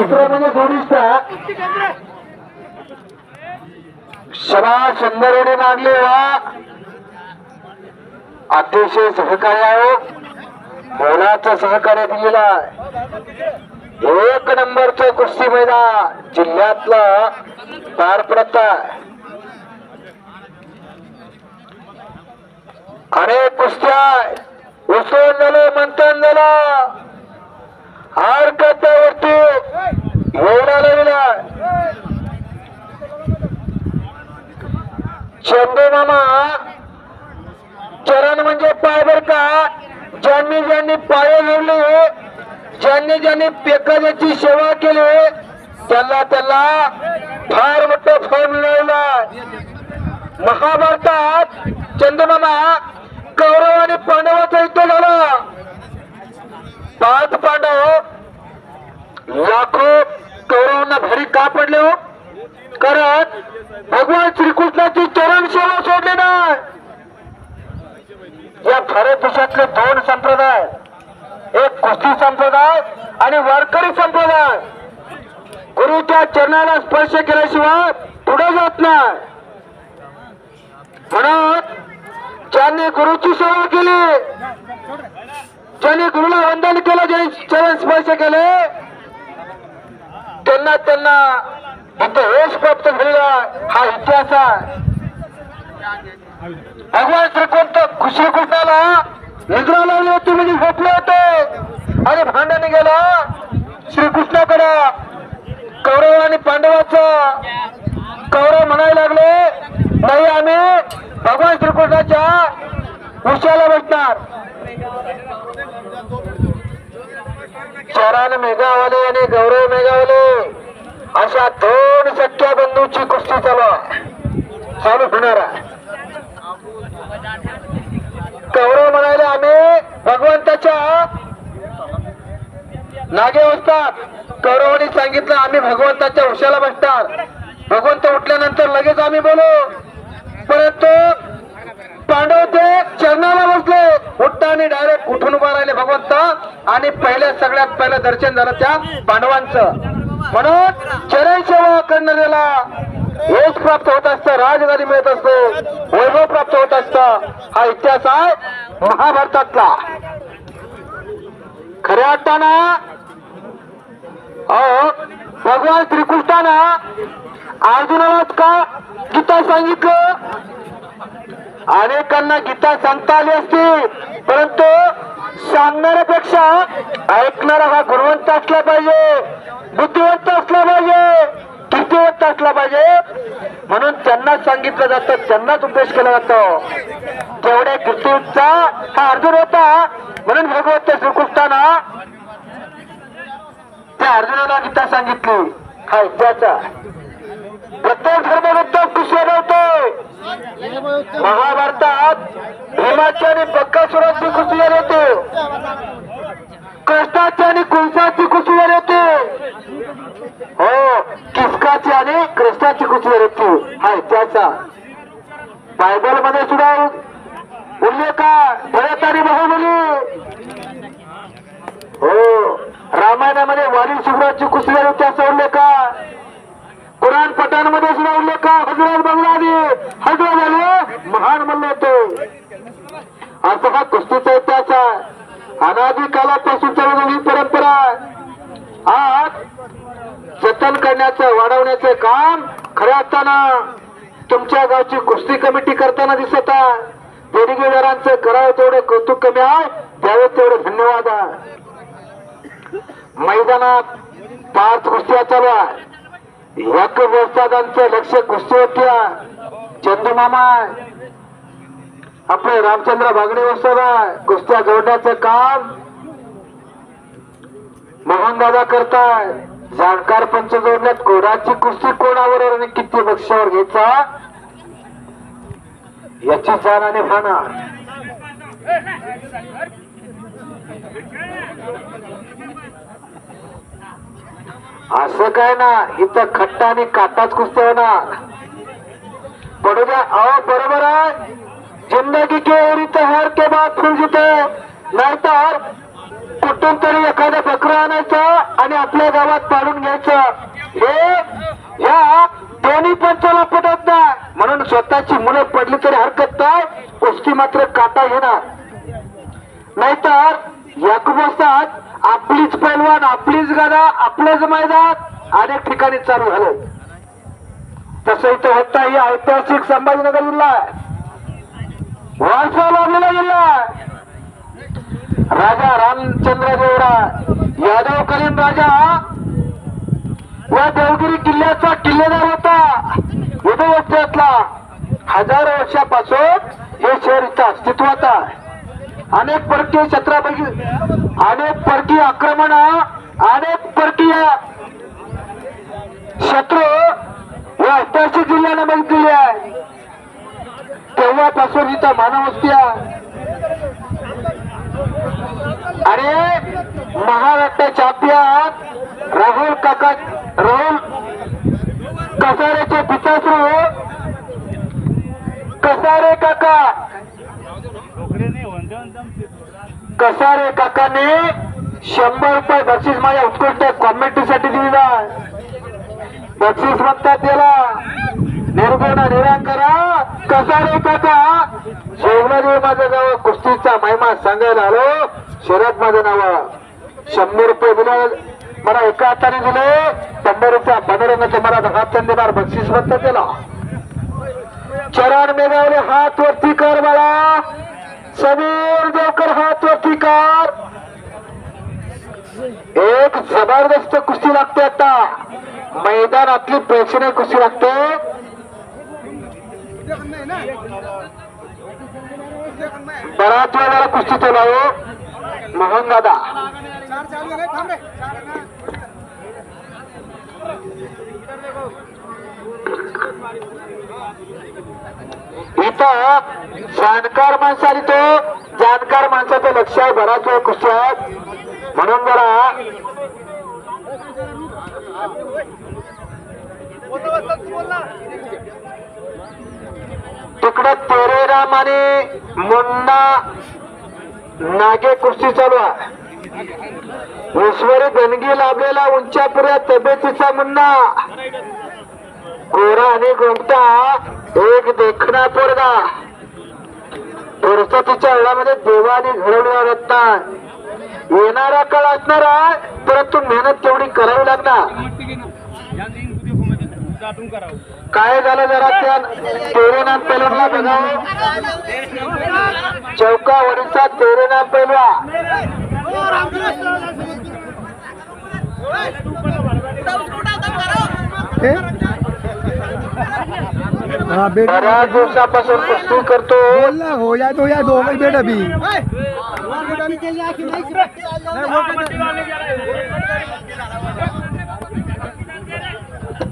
दुसरं म्हणजे जोडिष्टा शबा सुंदर उडी मागली वा. अतिशय सहकार्य आहे हो. मोलाचं सहकार्य दिलेलं आहे. एक नंबरचं कुस्ती मैदान जिल्ह्यातलं पार पडत आहे. अनेक कुस्त्या उचलून झालं मंथन झालं. हार कथावरती एवढा चंदू मामा चरण म्हणजे पाय बर का? ज्यांनी ज्यांनी पाय जोडले ज्यांनी ज्यांनी पेकाजाची सेवा केली त्याला त्याला फार मोठा फळ मिळवला महाभारतात चंद्रमामा कौरव आणि पांडवाचा युद्ध झाला. पाच पांडव लाखो कौरवांना भरी का पडले हो? कारण भगवान श्रीकृष्णाची चरण सेवा सोडली नाही. या भारत देशातले दोन संप्रदाय एक कुस्ती संप्रदाय आणि वारकरी संप्रदाय. गुरुच्या चरणाला स्पर्श केल्याशिवाय पुढे जात नाही. म्हणून ज्यांनी गुरुची सेवा केली त्यांनी गुरुला वंदन केलं जे चरण स्पर्श केले त्यांना त्यांना इथं यश प्राप्त झालेला हा इतिहास आहे. भगवान श्रीकृष्ण श्रीकृष्णाला निद्रा लावली होती म्हणजे झोपले होते. आणि भांडण गेलं श्रीकृष्णाकडे. कौरव आणि पांडवाचं कौरव म्हणायला लागले नाही आम्ही भगवान श्रीकृष्णाच्या उशाला बसणार. चरण मेघावाले आणि गौरव मेघावाले. अशा दोन सख्या बंधूची कुस्ती चालू आहे. चालू होणार गौरव कौरव म्हणाले आम्ही भगवंताच्या नागे बसतात गौरवाने सांगितलं आम्ही भगवंताच्या उशाला बसतात भगवंत उठल्यानंतर लगेच आम्ही बोलू. परंतु पांडव ते चरणाला बसले. उठताना डायरेक्ट उठून उभा राहिले भगवंत. आणि पहिल्या सगळ्यात पहिलं दर्शन झालं त्या पांडवांचं. म्हणून चरण सेवा करणाऱ्याला यश प्राप्त होत असतं राजगादी मिळत असतो वैभव प्राप्त होत असतं. हा इतिहास आहे महाभारतातला. खऱ्या अर्थानं अहो भगवान श्रीकृष्णानं अर्जुनाला का गीता सांगितलं. अनेकांना गीता सांगता आली असती परंतु सांगणाऱ्यापेक्षा ऐकणारा हा गुणवंत असला पाहिजे बुद्धिवंत असला पाहिजे कीर्तिवंत असला पाहिजे. म्हणून त्यांना सांगितलं जातं त्यांनाच उपदेश केला जातो. तेवढ्या कीर्तिवंतचा हा अर्जुन होता. म्हणून भगवंत श्रीकृष्णानं त्या अर्जुनाला गीता सांगितली. हा इतिहास प्रत्येक धर्मवृत्त कुशल नव्हते महाभारतात भीमाची आणि बक्कासुराची कुस्ती झाली कृष्णाची आणि कुंसाची कुस्ती होते हो किसकाची आणि कृष्णाची कुस्ती झाली होती हा त्याचा बायबलमध्ये सुद्धा उल्लेख भरत आणि बाहुबली. हो रामायणामध्ये वारी सुग्राची कुस्ती होती असा उल्लेख आहे कुराण पठाणमध्ये सुद्धा उल्लेख आहे हजरत बंगलादी हजरत झाले. महान मल्ल तो असा हा कुस्तीचा इतिहास आहे. अनादी कालापासून चालू ही परंपरा आज जतन करण्याचं वाढवण्याचं काम खऱ्या असताना तुमच्या गावची कुस्ती कमिटी करताना दिसत आहे. देणगीदारांचं करावं तेवढं कौतुक कमी आहे. द्यावे तेवढे धन्यवाद आहे. मैदानात पाच कुस्त्या चालू आहे एक वस्तादांचं लक्ष कुस्तीवरती चंदू मामा आपले रामचंद्र बागडे वस्ताद कुस्त्या जोडण्याचं काम मोहन दादा करताय. जाणकार पंच जोडण्यात कोणाची कुस्ती कोणावर आणि किती पक्षावर घ्यायचा? याची जाण आणि भाना. असं काय ना इथं खट्टा आणि काटाच कुसतोय ना पडू द्या अहो बरोबर आहे. जिंदगी के उरी हार के बाद फुल जिते. नाहीतर कुठून तरी एखादं बकरं आणायचं आणि आपल्या गावात पाडून घ्यायचं. हे या दोन्ही पंचाला पटत नाही. म्हणून स्वतःची मुलं पडली तरी हर नाही कुस्ती मात्र काटा घेणार नाहीतर याकूब असतात आपलीच पैलवान आपलीच गाडा आपलंच मैदान अनेक ठिकाणी चालू झाले. तसं इथं होता ही ऐतिहासिक संभाजीनगर जिल्हा. आहे वारसा लाभलेला जिल्हा. आहे राजा रामचंद्र देवडा यादवकालीन राजा या देवगिरी किल्ल्याचा किल्लेदार होता. युद्धवस्त्यातला हजारो वर्षापासून हे शहर इथं अस्तित्वात आहे. अनेक परकीय छत्रापैकी अनेक परकीय आक्रमण अनेक परकीय शत्रू या अठराशे जिल्ह्याने बघितलेली आहे. तेव्हापासून इथं मानवस्ती आहे. आणि महाराष्ट्र चॅम्पियन राहुल काका राहुल कसारेचे पिताश्रू. कसारे काका. कसारे काकाने शंभर रुपये बक्षीस माझ्या उत्कृष्ट कॉमेंट्रीसाठी दिली बक्षीस म्हणतात त्याला निर्गुण निरांकरा कसा रे काका. जेवणारे माझं नाव कुस्तीचा महिमा सांगायला आलो. शरद माझं नाव शंभर रुपये दिलं. मला एका हाताने दिले. शंभर रुपये मनोरंगाचे मला हाताने देणार. बक्षीस म्हणतात त्याला चरण मेघावले हात वरती कर मला समीर देवकर हात वरती कर. एक जबरदस्त कुस्ती लागते आता. मैदानातली प्रेक्षणीय कशी लागते? बराच वेळ जरा कुस्ती चालू हो. मोहन दादा. इथं जाणकार माणसं आली तो. जाणकार माणसाचं लक्ष आहे. बराच वेळ कुस्ती आहेत म्हणून जरा तिकडे तेरेराम आणि मुन्ना नागे कुस्ती चालू आहे. ईश्वरी गणगी लाभलेला उंचापुऱ्या तब्येतीचा मुन्ना. गोरा आणि गोमटा एक देखणा पोरगा. परिस्थितीच्या वेळामध्ये देवाने घडवलेला रत्ना येणारा काळ असणार परंतु मेहनत तेवढी करावी लागणार. काय झालं जरा त्या तेरेनाथ पेलवला बघा. चौका वडीचा तेरेनाथ पेलवा. हाँ? बेटा. बऱ्याच दिवसापासून कुस्ती करतो. हो या तो या दो बेटा अभी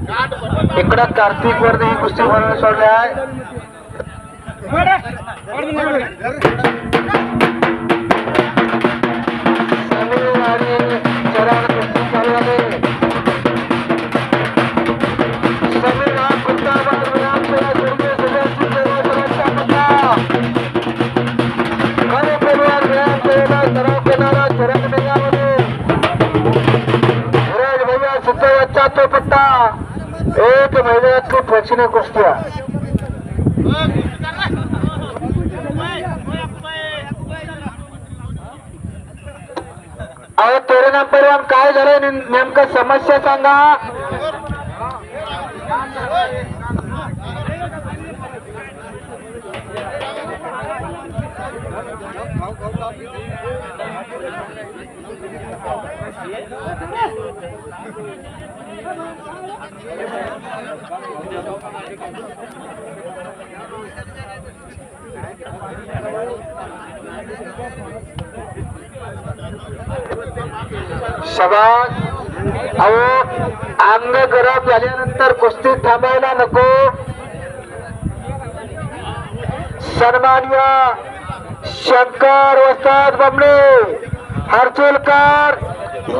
इकडं कार्तिक वर ही कुस्ती म्हणून सोडले आहे. महिन्यातली प्रेक्षणीय कुस्ती आहे. अहो तोरणा परिवार काय झालं नेमकं समस्या सांगा शबाज अहो अंग गरम झाल्यानंतर कुस्ती थांबायला नको. सन्मान्य शंकर वस्ताद बमणे हर्चुलकर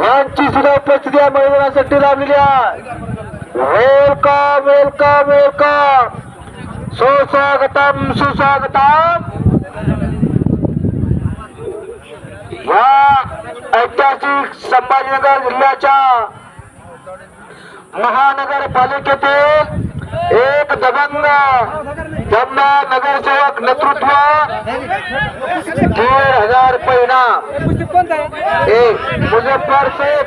यांची सुद्धा उपस्थिती या मैदानासाठी लाभलेली आहे. Welcome welcome welcome. सुस्वागतम सुस्वागतम. या ऐतिहासिक संभाजीनगर जिल्ह्याच्या महानगरपालिकेतील एक दबंग त्यांना नगरसेवक नेतृत्व दीड हजार पैना एक Muzaffar Shaikh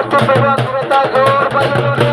Macho Peruano, Metal,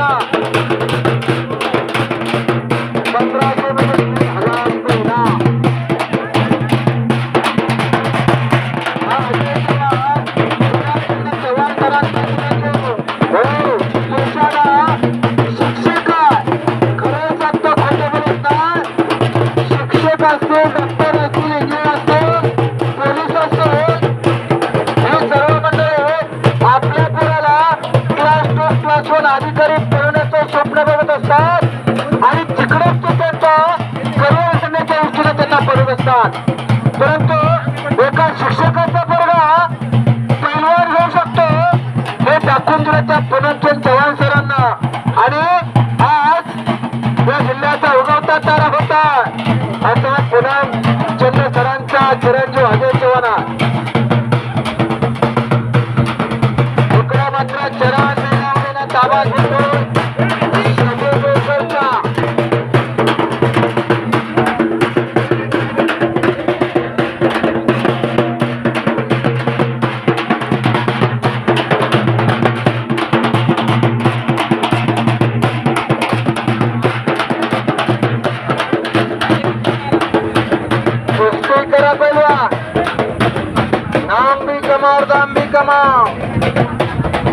नाम भी कमाओ दाम भी कमाओ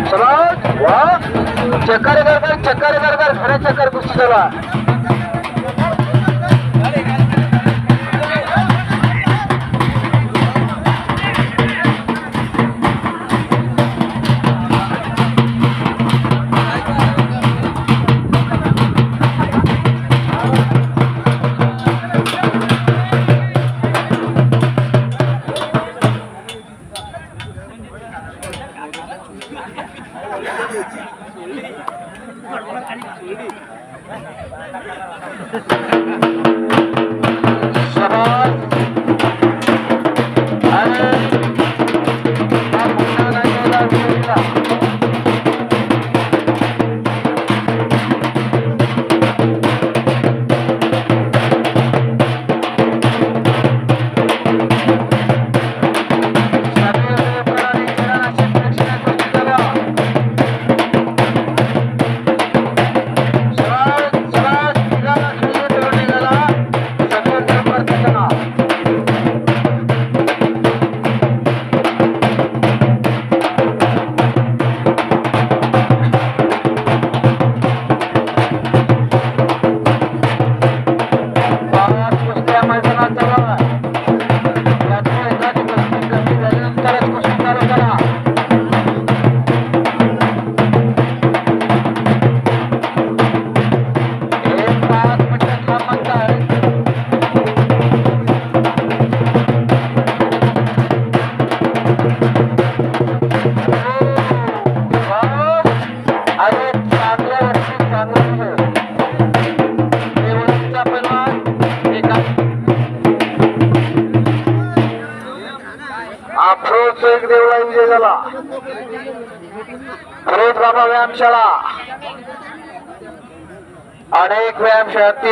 चला. चक्कर कर चक्कर कर खरे चक्कर कुस्ती चला.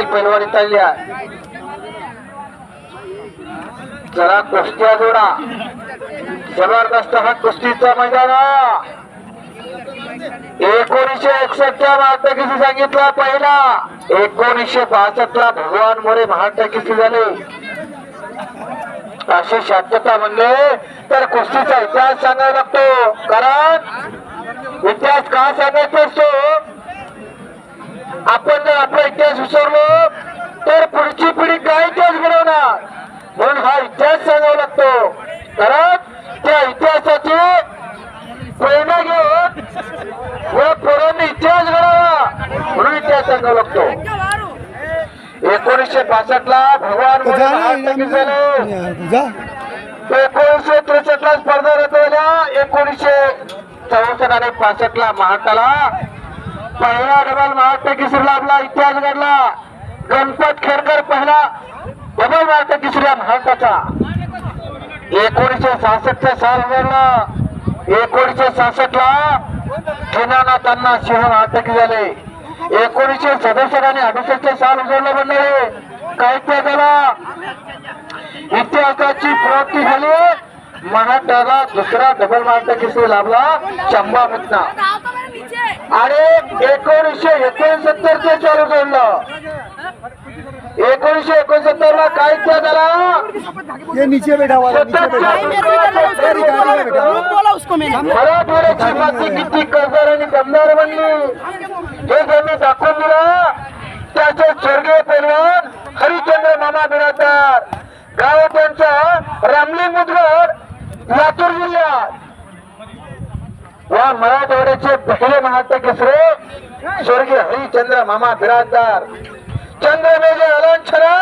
व्यायामशाळातील पैलवानी आहे. जरा कुस्त्या जोडा. जबरदस्त हा कुस्तीचा मैदान. हा. एकोणीसशे एकसष्ट ला सांगितला पहिला. एकोणीसशे बासष्ट ला भगवान मोरे महाराष्ट्र झाले? अशी शांतता म्हणले तर कुस्तीचा इतिहास सांगायला लागतो. कारण इतिहास का सांगायचा असतो? आपण जर आपला इतिहास विसरलो तर पुढची पिढी काय इतिहास घडवणार? म्हणून हा इतिहास सांगावा लागतो. कारण त्या इतिहासाची प्रेरणा घेऊन व पोरांनी इतिहास घडावा म्हणून इतिहास सांगावा लागतो. एकोणीसशे बासष्ट ला भगवान एकोणीसशे त्रेसष्ट ला स्पर्धा रचवल्या एकोणीसशे चौसष्ट आणि पासष्ट ला महाराष्ट्राला पहिला डबल महाराष्ट्र केसरी लाभला इतिहास घडला. गणपत खेडकर पहिला डबल महाराष्ट्र केसरी महाराष्ट्राचा. एकोणीसशे सहासष्ट साल उघडला एकोणीसशे सहासष्ट ला ठिनानाथ त्यांना सिंह महाराष्ट्र झाले. एकोणीसशे सदुसष्ट आणि अडुसष्ट साल उजवलं म्हणले काय त्या झाला? इतिहासाची प्राप्ती झाली. मराठाला दुसरा डबल महाराष्ट्र केसरी लाभला? चंबा मुतना आणि एकोणीसशे एकोणसत्तर चे चालू जोडलं एकोणीसशे एकोणसत्तर ला काय इतिहास झाला? ये नीचे बैठा हुआ नीचे बैठा हुआ। बोला उसको मैंने मराठवाड्याची माती किती कर्जदार आणि दमदार बनली? हे त्यांनी दाखवून दिलं त्याचे स्वर्गीय पैलवान हरिचंद्र मामा बिरादार गाव त्यांचा रामलिंग मुदगड लातूर जिल्ह्यात. या मराठवाड्याचे पहिले महात्मा केसरे. स्वर्गीय हरिचंद्र मामा बिराजदार. चंद्रमेघे अलंछना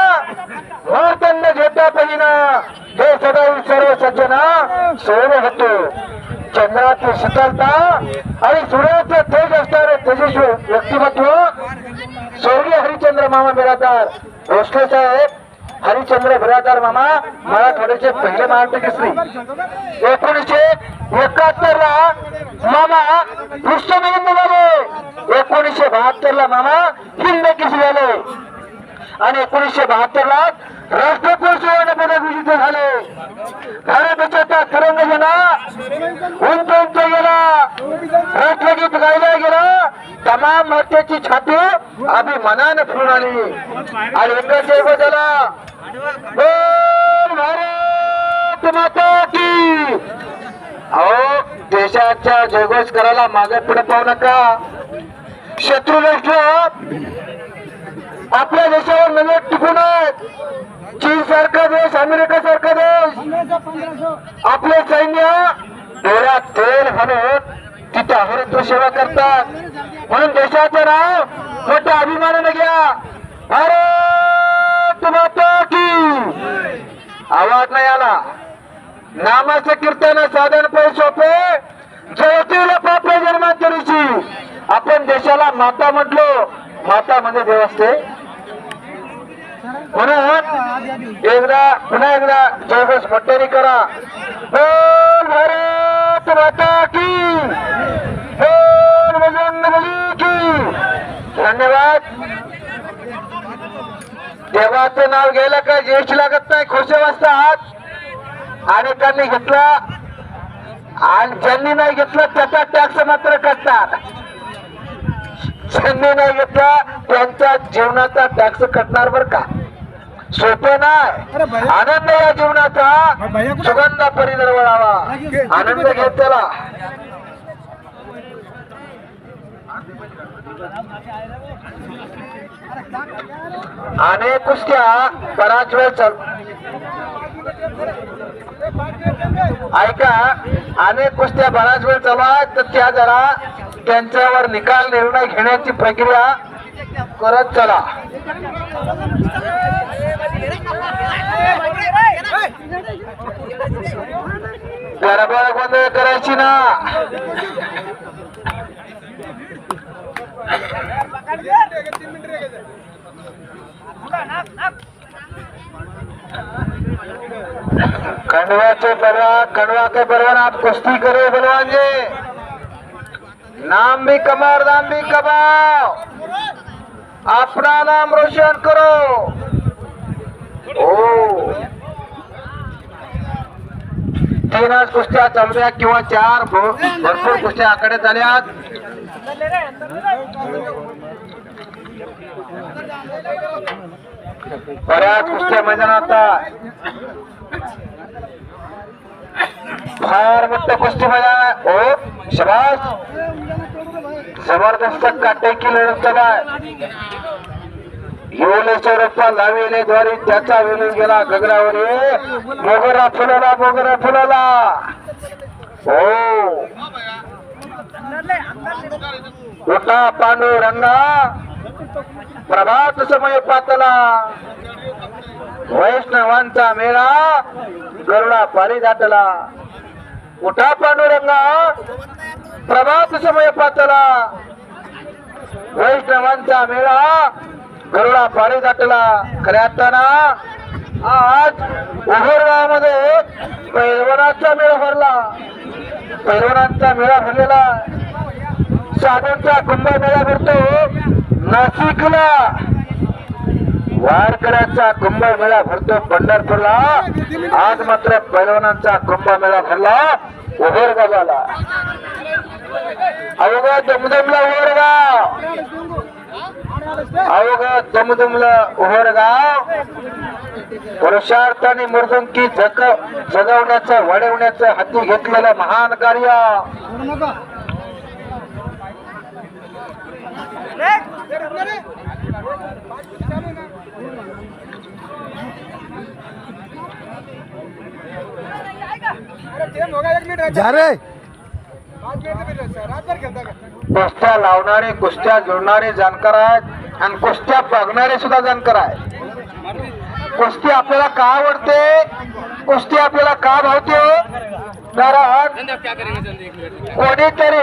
मार्तंड घेता पहिना. हे सदैव सर्व सज्जना सोड होतो. चंद्राची शीतलता आणि सूर्याचं तेज असणारे तेजस्वी व्यक्तिमत्व. स्वर्गीय हरिचंद्र मामा बिरादार भोसले साहेब हरिचंद्र बिरादार मामा मराठवाड्याचे पहिले महाराष्ट्र केसरी. एकोणीसशे एकाहत्तर ला मामा पृष्ठभूमी झाले एकोणीसशे बहात्तर ला मामा हिंद केसरी झाले आणि एकोणीसशे बहात्तर ला राष्ट्रकुल सुवर्ण पदक विजेते झाले. भारत देशाचा तिरंगजना उंच उंच गेला. राष्ट्रगीत गायला गेला. तमाम भारतीयाची छाती अभिमानानं फिरून आली. आणि एकच जय झाला बोल भारत माता की. अहो देशाच्या जयघोष करायला मागे पुढे पाहू नका. शत्रू राष्ट्र आपल्या देशावर नजर टिकून आहेत. चीन सारखा देश अमेरिका सारखा देश. आपले सैन्य डोळ्यात तेल घालून तिथे अमृत्व सेवा करतात. म्हणून देशाचं नाव मोठ्या अभिमानाने घ्या. भारत माता की. आवाज नाही आला. नामाचं कीर्तन साधन पै सोपे. जयतीला पापे जन्मांतरीची. आपण देशाला माता म्हटलो. माता म्हणजे देव असते म्हणून एकदा पुन्हा एकदा जयघोष मोठ्याने करा. बोल भारत माता की. बोल बजरंगबली की. धन्यवाद. देवाचं नाव घ्यायला काय ज्येष्ठ लागत नाही खोशे वाजतात अनेकांनी घेतला. आणि ज्यांनी नाही घेतला त्याचा टॅक्स मात्र कटणार ज्यांनी नाही घेतला त्यांच्या जीवनाचा टॅक्स कटणार बर का? सोपं नाही. आनंद या जीवनाचा सुगंध परिदरवळावा आनंद घेत त्याला. अनेक कुस्त्या बराच वेळ चाल ऐका अनेक कुस्त्या बराच वेळ चालू तर त्या जरा त्यांच्यावर निकाल निर्णय घेण्याची प्रक्रिया करत चला. गरबा गोंधळ करायची ना खंडवाचे परवा खंडवा के परवान आप कुश्ती करो बलवान जी नाम भी कमाओ नाम भी कमाओ अपना नाम रोशन करो. ओ तीनच कुस्त्या जमल्या किंवा चार भ- भरपूर कुस्त्या आकडे झाल्या बऱ्याच कुस्त्या मैदानात फार मोठं कुस्ती मैदान हो ओ शबास. जबरदस्त काटेकी लढत चला आहे येवलेच्या त्याचा विलीन गेला गगरावर मोगरा फुलला मोगरा फुलला. हो. उठा पांडुरंगा प्रभात समय पातला. वैष्णवांचा मेळा गरुडा पारी दाटला. उठा पांडुरंगा प्रभात समय पातला. वैष्णवांचा मेळा गरुडा पाणी दाटला. खऱ्या अर्थाना आज उभरगावामध्ये पैलवानाचा मेळा भरला. पैलवानांचा मेळा भरलेला आहे. साधनचा कुंभमेळा भरतो. नाशिकला वारकऱ्याचा कुंभमेळा भरतो पंढरपूरला. आज मात्र पैलवानांचा कुंभमेळा भरला उभरगावाला अवघा दमदमला उभरगाव अवघा दमदमला उभरगाव पुरुषार्थाने मृदुंकी जग जगवण्याचं वाढवण्याचं हाती घेतलेलं महान कार्य. जा रे. कुस्त्या लावणारे कुस्त्या जोडणारे जाणकार आहेत आणि कुस्त्या बघणारे सुद्धा जाणकार आहेत. कुस्ती आपल्याला का आवडते? कुस्ती आपल्याला का भावते कारण कोणीतरी